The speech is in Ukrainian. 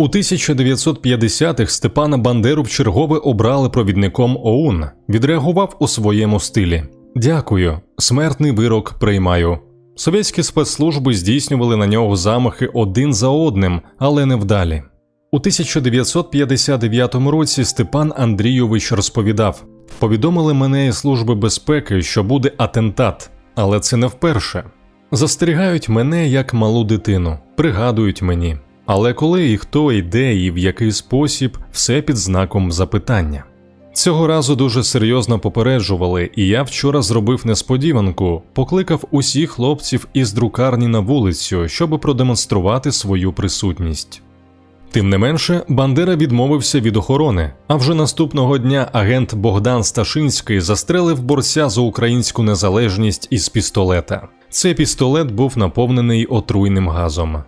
У 1950-х Степана Бандеру вчергове обрали провідником ОУН. Відреагував у своєму стилі: Дякую, смертний вирок приймаю. Совєтські спецслужби здійснювали на нього замахи один за одним, але невдалі. У 1959 році Степан Андрійович розповідав: повідомили мене із служби безпеки, що буде атентат, але це не вперше. Застерігають мене як малу дитину, пригадують мені. Але коли і хто йде, і в який спосіб, все під знаком запитання. Цього разу дуже серйозно попереджували, і я вчора зробив несподіванку, покликав усіх хлопців із друкарні на вулицю, щоб продемонструвати свою присутність. Тим не менше, Бандера відмовився від охорони, а вже наступного дня агент Богдан Сташинський застрелив борця за українську незалежність із пістолета. Цей пістолет був наповнений отруйним газом.